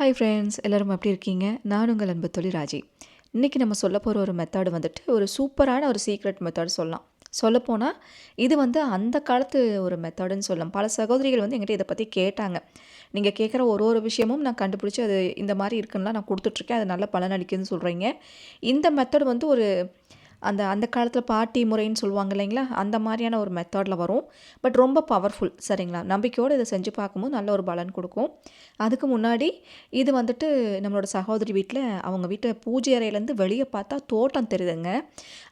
Hi friends எல்லோரும் எப்படி இருக்கீங்க? நான் உங்கள் அன்பு தொழில் ராஜி. இன்றைக்கி நம்ம சொல்ல போகிற ஒரு மெத்தடு வந்துட்டு ஒரு சூப்பரான ஒரு சீக்ரெட் மெத்தட் சொல்லலாம். சொல்லப்போனால் இது வந்து அந்த காலத்து ஒரு மெத்தடுன்னு சொல்லலாம். பல சகோதரிகள் வந்து எங்கிட்ட இதை பற்றி கேட்டாங்க. நீங்கள் கேட்குற ஒரு ஒரு விஷயமும் நான் கண்டுபிடிச்சி அது இந்த மாதிரி இருக்குன்னா நான் கொடுத்துட்ருக்கேன் அது நல்ல பலனளிக்குதுன்னு சொல்கிறீங்க இந்த மெத்தட் வந்து ஒரு அந்த அந்த காலத்தில் பாட்டி முறைன்னு சொல்லுவாங்க இல்லைங்களா? அந்த மாதிரியான ஒரு மெத்தடில் வரும். பட் ரொம்ப பவர்ஃபுல் சரிங்களா? நம்பிக்கையோடு இதை செஞ்சு பார்க்கும்போது நல்ல ஒரு பலன் கொடுக்கும். அதுக்கு முன்னாடி இது வந்துட்டு நம்மளோட சகோதரி வீட்டில் அவங்க வீட்டை பூஜை அறையிலேருந்து வெளியே பார்த்தா தோட்டம் தெரியுதுங்க.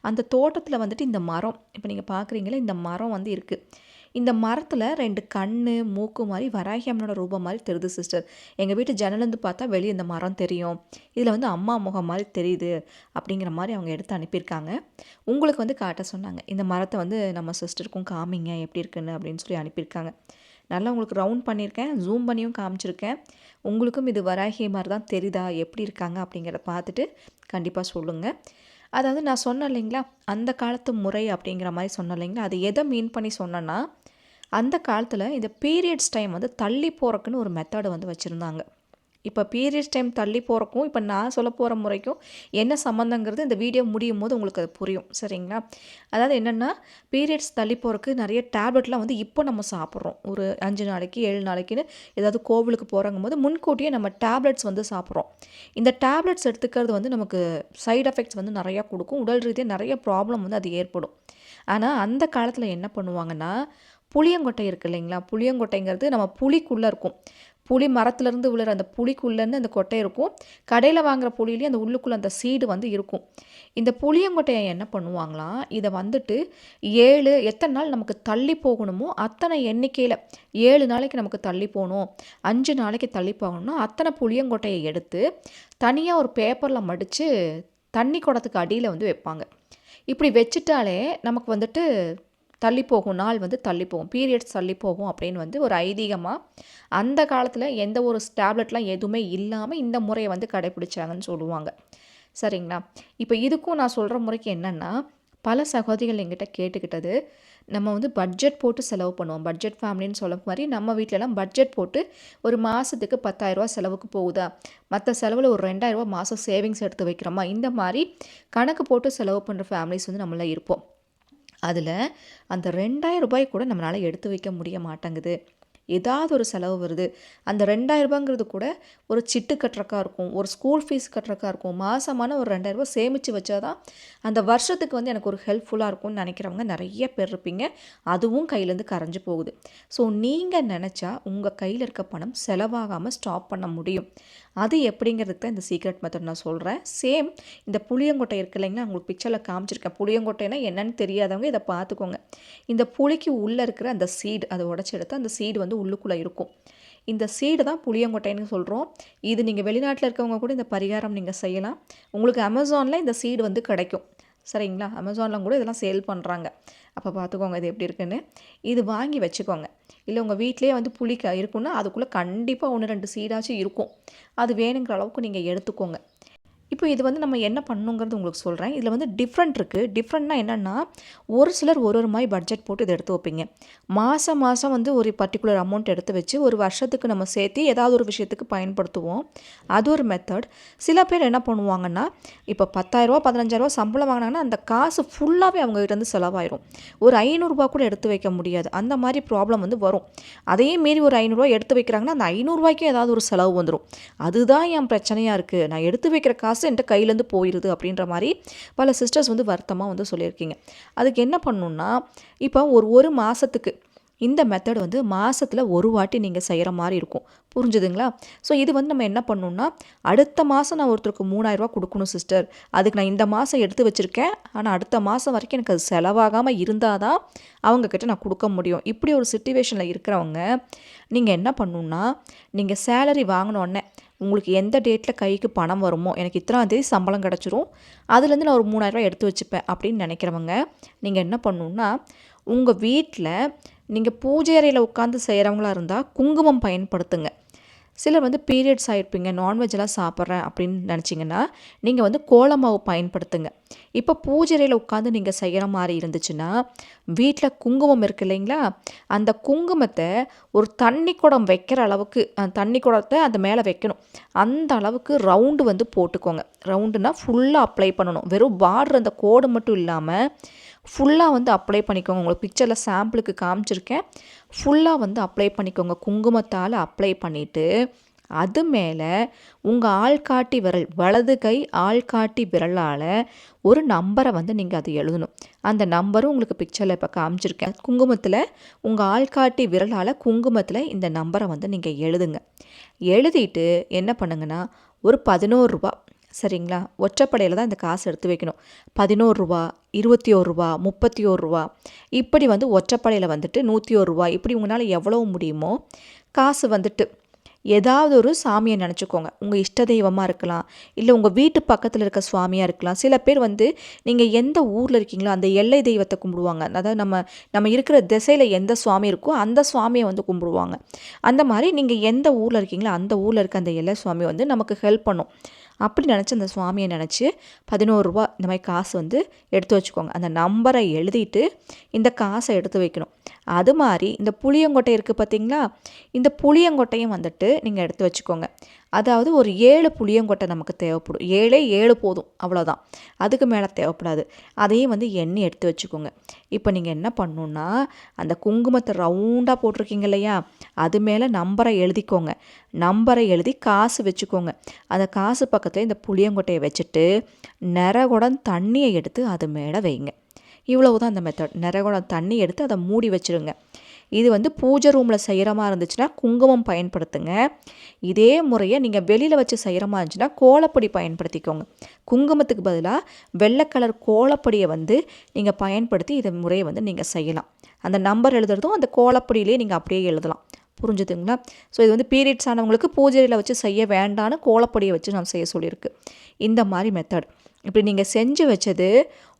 அந்த தோட்டத்தில் வந்துட்டு இந்த மரம் இப்போ நீங்கள் பார்க்குறீங்களே இந்த மரம் வந்து இருக்குது இந்த மரத்தில் ரெண்டு கண் மூக்கு மாதிரி வராகி அம்மனோட ரூபம் மாதிரி தெரியுது சிஸ்டர் எங்கள் வீட்டு ஜன்னலேருந்து பார்த்தா வெளியே இந்த மரம் தெரியும். இதில் வந்து அம்மா முகம் மாதிரி தெரியுது அப்படிங்கிற மாதிரி அவங்க எடுத்து அனுப்பியிருக்காங்க. உங்களுக்கு வந்து காட்ட சொன்னாங்க. இந்த மரத்தை வந்து நம்ம சிஸ்டருக்கும் காமிங்க எப்படி இருக்குன்னு அப்படின்னு சொல்லி அனுப்பியிருக்காங்க. நல்லா உங்களுக்கு ரவுண்ட் பண்ணியிருக்கேன் ஜூம் பண்ணியும் காமிச்சிருக்கேன். உங்களுக்கும் இது வராகி மாதிரி தான் தெரியுதா எப்படி இருக்காங்க அப்படிங்கிறத பார்த்துட்டு கண்டிப்பாக சொல்லுங்கள் அதாவது நான் சொன்னேன் இல்லைங்களா? அந்த காலத்து முறை அப்படிங்கிற மாதிரி சொன்னேன் இல்லைங்களா? அது எதை மீன் பண்ணி சொன்னேன்னா அந்த காலத்தில் இந்த பீரியட்ஸ் டைம் வந்து தள்ளி போகிறக்குன்னு ஒரு மெத்தடு வந்து வச்சுருந்தாங்க. இப்போ பீரியட்ஸ் டைம் தள்ளி போகிறக்கும் இப்போ நான் சொல்ல போகிற முறைக்கும் என்ன சம்மந்தங்கிறது இந்த வீடியோ முடியும் போது உங்களுக்கு அது புரியும். சரிங்களா? அதாவது என்னென்னா பீரியட்ஸ் தள்ளி போகிறக்கு நிறைய டேப்லெட்லாம் வந்து இப்போ நம்ம சாப்பிட்றோம். ஒரு அஞ்சு நாளைக்கு ஏழு நாளைக்குன்னு ஏதாவது கோவிலுக்கு போகிறங்கும் போது முன்கூட்டியே நம்ம டேப்லெட்ஸ் வந்து சாப்பிட்றோம். இந்த டேப்லெட்ஸ் எடுத்துக்கிறது வந்து நமக்கு சைடு எஃபெக்ட்ஸ் வந்து நிறையா கொடுக்கும். உடல் ரீதியாக நிறைய ப்ராப்ளம் வந்து அது ஏற்படும். ஆனால் அந்த காலத்தில் என்ன பண்ணுவாங்கன்னா புளியங்கொட்டை இருக்குது இல்லைங்களா? புளியங்கொட்டைங்கிறது நம்ம புளிக்குள்ளே இருக்கும். புளி மரத்துலேருந்து விழுற அந்த புளிக்குள்ளேருந்து அந்த கொட்டை இருக்கும். கடையில் வாங்குற புளியிலேயே அந்த உள்ளுக்குள்ளே அந்த சீடு வந்து இருக்கும். இந்த புளியங்கொட்டையை என்ன பண்ணுவாங்களாம் இதை வந்துட்டு ஏழு எத்தனை நாள் நமக்கு தள்ளி போகணுமோ அத்தனை எண்ணிக்கையில் ஏழு நாளைக்கு நமக்கு தள்ளி போகணும். அஞ்சு நாளைக்கு தள்ளி போகணும்னா அத்தனை புளியங்கொட்டையை எடுத்து தனியாக ஒரு பேப்பரில் மடித்து தண்ணி குடத்துக்கு அடியில் வந்து வைப்பாங்க. இப்படி வச்சுட்டாலே நமக்கு வந்துட்டு தள்ளி போகும் நாள் வந்து தள்ளி போகும் பீரியட்ஸ் தள்ளி போகும் அப்படின்னு வந்து ஒரு ஐதீகமாக அந்த காலத்தில் எந்த ஒரு டேப்லெட்லாம் எதுவுமே இல்லாமல் இந்த முறையை வந்து கடைப்பிடிச்சாங்கன்னு சொல்லுவாங்க. சரிங்களா? இப்போ இதுக்கும் நான் சொல்கிற முறைக்கு என்னென்னா பல சகோதரிகள் எங்கிட்ட கேட்டுக்கிட்டது நம்ம வந்து பட்ஜெட் போட்டு செலவு பண்ணுவோம். பட்ஜெட் ஃபேமிலின்னு சொல்ல மாதிரி நம்ம வீட்டிலலாம் பட்ஜெட் போட்டு ஒரு மாதத்துக்கு பத்தாயிரரூவா செலவுக்கு போகுதா? மற்ற செலவில் ஒரு ரெண்டாயிரரூவா மாதம் சேவிங்ஸ் எடுத்து வைக்கிறோமா? இந்த மாதிரி கணக்கு போட்டு செலவு பண்ணுற ஃபேமிலிஸ் வந்து நம்மள இருப்போம். அதில் அந்த ரெண்டாயிரம் ரூபாய் கூட நம்மளால் எடுத்து வைக்க முடிய மாட்டேங்குது. ஏதாவது ஒரு செலவு வருது. அந்த ரெண்டாயிரரூபாங்கிறது கூட ஒரு சிட்டு கட்டுறக்கா இருக்கும். ஒரு ஸ்கூல் ஃபீஸ் கட்டுறக்கா இருக்கும். மாதமான ஒரு ரெண்டாயிரரூபா சேமித்து வச்சா தான் அந்த வருஷத்துக்கு வந்து எனக்கு ஒரு ஹெல்ப்ஃபுல்லாக இருக்கும்னு நினைக்கிறவங்க நிறைய பேர் இருப்பீங்க. அதுவும் கையிலேருந்து கரைஞ்சி போகுது. ஸோ நீங்கள் நினச்சா உங்கள் கையில் இருக்க பணம் செலவாகாமல் ஸ்டாப் பண்ண முடியும். அது எப்படிங்கிறதுக்கு தான் இந்த சீக்ரெட் மெத்தட் நான் சொல்கிறேன் சேம் இந்த புளியங்கொட்டை இருக்கு இல்லைங்களா? உங்களுக்கு பிக்சரில் காமிச்சிருக்கேன். புளியங்கொட்டைனா என்னன்னு தெரியாதவங்க இதை பார்த்துக்கோங்க. இந்த புளிக்கு உள்ளே இருக்கிற அந்த சீடு அதை உடச்சி எடுத்து அந்த சீடு வந்து உள்ளுக்குள்ளே இருக்கும். இந்த சீடு தான் புளியங்கொட்டைன்னு சொல்கிறோம் இது நீங்கள் வெளிநாட்டில் இருக்கவங்க கூட இந்த பரிகாரம் நீங்கள் செய்யலாம். உங்களுக்கு அமேசானில் இந்த சீடு வந்து கிடைக்கும். சரிங்களா? அமேசானில் கூட இதெல்லாம் சேல் பண்ணுறாங்க அப்போ பார்த்துக்கோங்க இது எப்படி இருக்குன்னு. இது வாங்கி வச்சுக்கோங்க. இல்லை உங்கள் வீட்டிலே வந்து புளி க இருக்குன்னா அதுக்குள்ளே கண்டிப்பாக ஒன்று ரெண்டு சீடாச்சும் இருக்கும். அது வேணுங்கிற அளவுக்கு நீங்கள் எடுத்துக்கோங்க. இப்போ இது வந்து நம்ம என்ன பண்ணுங்கிறது உங்களுக்கு சொல்கிறேன் இதில் வந்து டிஃப்ரெண்ட் இருக்குது டிஃப்ரெண்ட்னா என்னென்னா ஒரு சிலர் ஒரு ஒரு மாதிரி பட்ஜெட் போட்டு இதை எடுத்து வைப்பீங்க. மாதம் மாதம் வந்து ஒரு பர்டிகுலர் அமௌண்ட் எடுத்து வச்சு ஒரு வருஷத்துக்கு நம்ம சேர்த்து ஏதாவது ஒரு விஷயத்துக்கு பயன்படுத்துவோம். அது ஒரு மெத்தட் சில பேர் என்ன பண்ணுவாங்கன்னா இப்போ பத்தாயிரரூபா பதினஞ்சாயிரரூபா சம்பளம் வாங்கினாங்கன்னா அந்த காசு ஃபுல்லாகவே அவங்ககிட்ட இருந்து செலவாயிரும். ஒரு ஐநூறுரூபா கூட எடுத்து வைக்க முடியாது. அந்த மாதிரி ப்ராப்ளம் வந்து வரும். அதே மீறி ஒரு ஐநூறுரூவா எடுத்து வைக்கிறாங்கன்னா அந்த ஐநூறுரூவாய்க்கும் ஏதாவது ஒரு செலவு வந்துடும் அதுதான் என் பிரச்சனையாக இருக்குது நான் எடுத்து வைக்கிற காசு காசு என்கிட்ட கையிலேருந்து போயிடுது அப்படின்ற மாதிரி பல சிஸ்டர்ஸ் வந்து வருத்தமாக வந்து சொல்லியிருக்கீங்க. அதுக்கு என்ன பண்ணணுன்னா இப்போ ஒரு ஒரு மாதத்துக்கு இந்த மெத்தட் வந்து மாதத்தில் ஒரு வாட்டி நீங்கள் செய்கிற மாதிரி இருக்கும். புரிஞ்சுதுங்களா? ஸோ இது வந்து நம்ம என்ன பண்ணணும்னா அடுத்த மாதம் நான் ஒருத்தருக்கு மூணாயிரரூவா கொடுக்கணும் சிஸ்டர் அதுக்கு நான் இந்த மாதம் எடுத்து வச்சுருக்கேன். ஆனால் அடுத்த மாதம் வரைக்கும் எனக்கு அது செலவாகாமல் இருந்தால் தான் அவங்கக்கிட்ட நான் கொடுக்க முடியும். இப்படி ஒரு சுச்சுவேஷனில் இருக்கிறவங்க நீங்கள் என்ன பண்ணணுன்னா நீங்கள் சேலரி வாங்கினோடனே உங்களுக்கு எந்த டேட்டில் கைக்கு பணம் வருமோ எனக்கு இத்தனாம் தேதி சம்பளம் கிடச்சிரும். அதுலேருந்து நான் ஒரு மூணாயிரரூவா எடுத்து வச்சுப்பேன் அப்படின்னு நினைக்கிறவங்க நீங்கள் என்ன பண்ணணுன்னா உங்கள் வீட்டில் நீங்கள் பூஜை அறையில் உட்காந்து செய்கிறவங்களா இருந்தால் குங்குமம் பயன்படுத்துங்க. சிலர் வந்து பீரியட்ஸ் ஆகிருப்பீங்க நான்வெஜ்லாம் சாப்பிட்றேன் அப்படின்னு நினச்சிங்கன்னா நீங்கள் வந்து கோலமாவு பயன்படுத்துங்க. இப்போ பூஜரையில் உட்காந்து நீங்கள் செய்கிற மாதிரி இருந்துச்சுன்னா வீட்டில் குங்குமம் இருக்கு இல்லைங்களா? அந்த குங்குமத்தை ஒரு தண்ணி குடம் வைக்கிற அளவுக்கு தண்ணி குடத்தை அந்த மேலே வைக்கணும். அந்த அளவுக்கு ரவுண்டு வந்து போட்டுக்கோங்க. ரவுண்டுனால் ஃபுல்லாக அப்ளை பண்ணணும். வெறும் பார்டர் அந்த கோடு மட்டும் இல்லாமல் ஃபுல்லாக வந்து அப்ளை பண்ணிக்கோங்க. உங்களுக்கு பிக்சரில் சாம்பிளுக்கு காமிச்சிருக்கேன். ஃபுல்லாக வந்து அப்ளை பண்ணிக்கோங்க. குங்குமத்தால் அப்ளை பண்ணிவிட்டு அது மேலே உங்கள் ஆள்காட்டி விரல் வலது கை ஆள்காட்டி விரலால் ஒரு நம்பரை வந்து நீங்கள் அது எழுதணும். அந்த நம்பரும் உங்களுக்கு பிக்சரில் இப்போ காமிச்சிருக்கேன். குங்குமத்தில் உங்கள் ஆள்காட்டி விரலால் குங்குமத்தில் இந்த நம்பரை வந்து நீங்கள் எழுதுங்க. எழுதிட்டு என்ன பண்ணுங்கன்னா ஒரு பதினோரு ரூபா சரிங்களா? ஒற்றைப்படையில் தான் இந்த காசு எடுத்து வைக்கணும். பதினோரு ரூபா இருபத்தி ஒரு ரூபா முப்பத்தி ஒரு ரூபா. இப்படி வந்து ஒற்றைப்படையில் வந்துட்டு நூற்றி ஒரு ரூபா. இப்படி உங்களால் எவ்வளோ முடியுமோ காசு வந்துட்டு ஏதாவது ஒரு சாமியை நினச்சிக்கோங்க. உங்கள் இஷ்ட தெய்வமாக இருக்கலாம். இல்லை உங்கள் வீட்டு பக்கத்தில் இருக்க சுவாமியாக இருக்கலாம். சில பேர் வந்து நீங்கள் எந்த ஊரில் இருக்கீங்களோ அந்த எல்லை தெய்வத்தை கும்பிடுவாங்க. அதாவது நம்ம நம்ம இருக்கிற திசையில் எந்த சுவாமி இருக்கோ அந்த சுவாமியை வந்து கும்பிடுவாங்க. அந்த மாதிரி நீங்கள் எந்த ஊரில் இருக்கீங்களோ அந்த ஊரில் இருக்க அந்த எல்லை சுவாமி வந்து நமக்கு ஹெல்ப் பண்ணும். அப்படி நினச்சி அந்த சுவாமியை நினச்சி பதினோருவா இந்த மாதிரி காசு வந்து எடுத்து வச்சுக்கோங்க. அந்த நம்பரை எழுதிட்டு இந்த காசை எடுத்து வைக்கணும். அது மாதிரி இந்த புளியங்கொட்டை இருக்குது பார்த்தீங்களா? இந்த புளியங்கொட்டையும் வந்துட்டு நீங்கள் எடுத்து வச்சுக்கோங்க. அதாவது ஒரு ஏழு புளியங்கொட்டை நமக்கு தேவைப்படும். ஏழே ஏழு போதும் அவ்வளோதான். அதுக்கு மேலே தேவைப்படாது. அதையும் வந்து எண்ணெய் எடுத்து வச்சுக்கோங்க. இப்போ நீங்கள் என்ன பண்ணணுன்னா அந்த குங்குமத்தை ரவுண்டாக போட்டிருக்கீங்க இல்லையா? அது மேலே நம்பரை எழுதிக்கோங்க. நம்பரை எழுதி காசு வச்சுக்கோங்க. அந்த காசு பக்கத்தில் இந்த புளியங்கொட்டையை வச்சுட்டு நிறகுடன் தண்ணியை எடுத்து அது மேலே வைங்க. இவ்வளவு தான் அந்த மெத்தட் நிறகுடம் தண்ணி எடுத்து அதை மூடி வச்சுருங்க. இது வந்து பூஜை ரூமில் செய்கிற மாதிரி இருந்துச்சுன்னா குங்குமம் பயன்படுத்துங்க. இதே முறையை நீங்கள் வெளியில் வச்சு செய்கிற மாதிரி இருந்துச்சுன்னா கோலப்பொடி பயன்படுத்திக்கோங்க. குங்குமத்துக்கு பதிலாக வெள்ளை கலர் கோலப்பொடியை வந்து நீங்கள் பயன்படுத்தி இதை முறையை வந்து நீங்கள் செய்யலாம். அந்த நம்பர் எழுதுறதும் அந்த கோலப்பொடியிலே நீங்கள் அப்படியே எழுதலாம். புரிஞ்சுதுங்களா? ஸோ இது வந்து பீரியட்ஸ் ஆனவங்களுக்கு பூஜையில் வச்சு செய்ய வேண்டான்னு கோலப்பொடியை வச்சு நான் செய்ய சொல்லியிருக்கு. இந்த மாதிரி மெத்தட் இப்படி நீங்கள் செஞ்சு வச்சது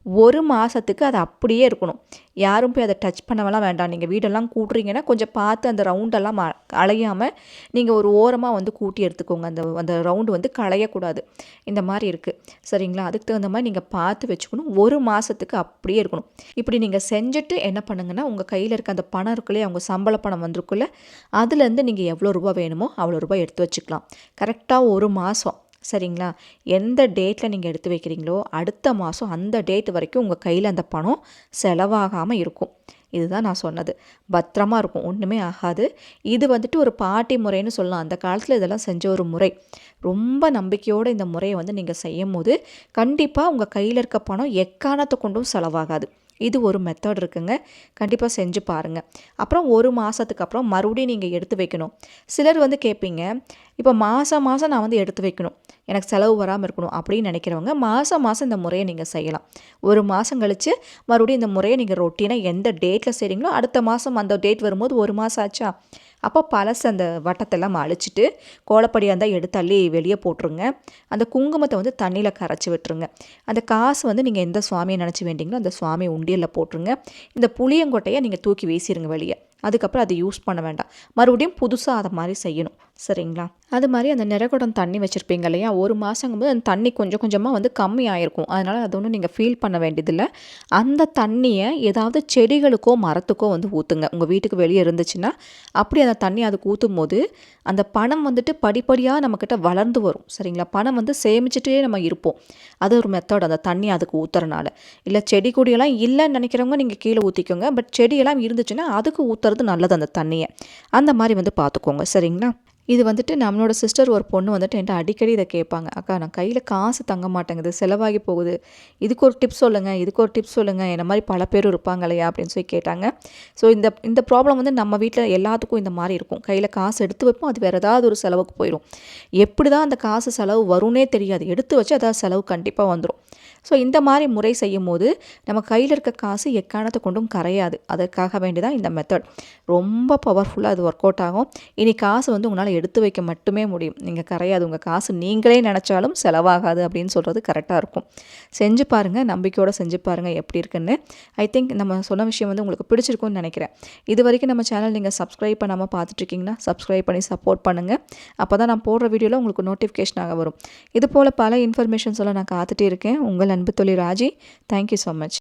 ஒரு மாதத்துக்கு அது அப்படியே இருக்கணும். யாரும் போய் அதை டச் பண்ணவெல்லாம் வேண்டாம். நீங்கள் வீடெல்லாம் கூட்டுறீங்கன்னா கொஞ்சம் பார்த்து அந்த ரவுண்டெல்லாம் அலையாமல் நீங்கள் ஒரு ஓரமாக வந்து கூட்டி எடுத்துக்கோங்க. அந்த அந்த ரவுண்டு வந்து களையக்கூடாது. இந்த மாதிரி இருக்குது சரிங்களா? அதுக்கு தகுந்த மாதிரி நீங்கள் பார்த்து வச்சுக்கணும். ஒரு மாதத்துக்கு அப்படியே இருக்கணும். இப்படி நீங்கள் செஞ்சுட்டு என்ன பண்ணுங்கன்னா உங்கள் கையில் இருக்க அந்த பணம் இருக்குல்லையே? அவங்க சம்பள பணம் வந்திருக்குல்ல? அதுலேருந்து நீங்கள் எவ்வளோ ரூபா வேணுமோ அவ்வளோ ரூபாய் எடுத்து வச்சுக்கலாம். கரெக்டாக ஒரு மாதம் சரிங்களா? எந்த டேட்டில் நீங்கள் எடுத்து வைக்கிறீங்களோ அடுத்த மாதம் அந்த டேட் வரைக்கும் உங்கள் கையில் அந்த பணம் செலவாகாமல் இருக்கும். இதுதான் நான் சொன்னது. பத்திரமா இருக்கும். ஒன்றுமே ஆகாது. இது வந்துட்டு ஒரு பாட்டி முறைன்னு சொல்லலாம். அந்த காலத்தில் இதெல்லாம் செஞ்ச ஒரு முறை. ரொம்ப நம்பிக்கையோடு இந்த முறையை வந்து நீங்கள் செய்யும் போது கண்டிப்பாக உங்கள் கையில் இருக்க பணம் எக்காரணத்தை கொண்டும் செலவாகாது. இது ஒரு மெத்தட் இருக்குங்க. கண்டிப்பாக செஞ்சு பாருங்கள் அப்புறம் ஒரு மாதத்துக்கு அப்புறம் மறுபடியும் நீங்கள் எடுத்து வைக்கணும். சிலர் வந்து கேட்பீங்க இப்போ மாதம் மாதம் நான் வந்து எடுத்து வைக்கணும். எனக்கு செலவு வராமல் இருக்கணும். அப்படின்னு நினைக்கிறவங்க மாதம் மாதம் இந்த முறையை நீங்கள் செய்யலாம். ஒரு மாதம் கழித்து மறுபடியும் இந்த முறையை நீங்கள் ரொட்டீனாக எந்த டேட்டில் செய்கிறீங்களோ அடுத்த மாதம் அந்த டேட் வரும்போது ஒரு மாதம் ஆச்சா? அப்போ பழசு அந்த வட்டத்தெல்லாம் அழிச்சிட்டு கோலப்படியாக இருந்தால் எடுத்து அள்ளி வெளியே போட்டுருங்க. அந்த குங்குமத்தை வந்து தண்ணியில் கரைச்சி விட்டுருங்க. அந்த காசு வந்து நீங்கள் எந்த சுவாமியை நினச்சி வேண்டிங்களோ அந்த சுவாமி உண்டியலில் போட்டுருங்க. இந்த புளியங்கொட்டையை நீங்கள் தூக்கி வீசிடுங்க வெளியே. அதுக்கப்புறம் அதை யூஸ் பண்ண வேண்டாம். மறுபடியும் புதுசாக அதை மாதிரி செய்யணும். சரிங்களா? அது மாதிரி அந்த நிறகுடம் தண்ணி வச்சுருப்பீங்க இல்லையா? ஒரு மாதங்கும்போது அந்த தண்ணி கொஞ்சம் கொஞ்சமாக வந்து கம்மியாயிருக்கும் அதனால் அது ஒன்றும் நீங்கள் ஃபீல் பண்ண வேண்டியதில்லை. அந்த தண்ணியை ஏதாவது செடிகளுக்கோ மரத்துக்கோ வந்து ஊற்றுங்க உங்கள் வீட்டுக்கு வெளியே இருந்துச்சுன்னா அப்படி அந்த தண்ணி அதுக்கு ஊற்றும் போது அந்த பணம் வந்துட்டு படிப்படியாக நம்மக்கிட்ட வளர்ந்து வரும். சரிங்களா? பணம் வந்து சேமிச்சுட்டே நம்ம இருப்போம். அது ஒரு மெத்தட் அந்த தண்ணி அதுக்கு ஊற்றுறனால இல்லை செடி கொடியெல்லாம் இல்லைன்னு நினைக்கிறவங்க நீங்கள் கீழே ஊற்றிக்கோங்க பட் செடியெல்லாம் இருந்துச்சுன்னா அதுக்கு ஊற்றுறது நல்லது அந்த தண்ணியை. அந்த மாதிரி வந்து பார்த்துக்கோங்க. சரிங்களா? இது வந்துட்டு நம்மளோட சிஸ்டர் ஒரு பொண்ணு வந்துட்டு என்கிட்ட அடிக்கடி இதை கேட்பாங்க. அக்கா நான் கையில் காசு தங்க மாட்டேங்குது செலவாகி போகுது. இதுக்கு ஒரு டிப்ஸ் சொல்லுங்கள் இதுக்கு ஒரு டிப்ஸ் சொல்லுங்கள் என்ன மாதிரி பல பேர் இருப்பாங்க இல்லையா அப்படின்னு சொல்லி கேட்டாங்க. ஸோ இந்த இந்த ப்ராப்ளம் வந்து நம்ம வீட்டில் எல்லாத்துக்கும் இந்த மாதிரி இருக்கும். கையில் காசு எடுத்து வைப்போம் அது வேறு ஏதாவது ஒரு செலவுக்கு போயிடும் எப்படி தான் அந்த காசு செலவு வரும்னே தெரியாது. எடுத்து வச்சு அதாவது செலவு கண்டிப்பாக வந்துடும் ஸோ இந்த மாதிரி முறை செய்யும் போது நம்ம கையில் இருக்க காசு எக்காரணத்தை கொண்டும் கரையாது. அதற்காக வேண்டி தான் இந்த மெத்தட் ரொம்ப பவர்ஃபுல்லாக அது ஒர்க் அவுட் ஆகும். இனி காசு வந்து உங்களால் எடுத்து வைக்க மட்டுமே முடியும். நீங்கள் கரையாது. உங்கள் காசு நீங்களே நினச்சாலும் செலவாகாது அப்படின்னு சொல்கிறது கரெக்டாக இருக்கும். செஞ்சு பாருங்கள் நம்பிக்கையோடு செஞ்சு பாருங்கள் எப்படி இருக்குன்னு. ஐ திங்க் நம்ம சொன்ன விஷயம் வந்து உங்களுக்கு பிடிச்சிருக்கும்னு நினைக்கிறேன். இது வரைக்கும் நம்ம சேனல் நீங்கள் சப்ஸ்கிரைப் பண்ணாமல் பார்த்துட்ருக்கீங்கன்னா சப்ஸ்கிரைப் பண்ணி சப்போர்ட் பண்ணுங்கள் அப்போ தான் நான் போடுற வீடியோவில் உங்களுக்கு நோட்டிஃபிகேஷனாக வரும். இது போல் பல இன்ஃபர்மேஷன்ஸ் எல்லாம் நான் காத்துட்டே இருக்கேன். உங்கள் அன்பு தொழில் ராஜி. Thank you so much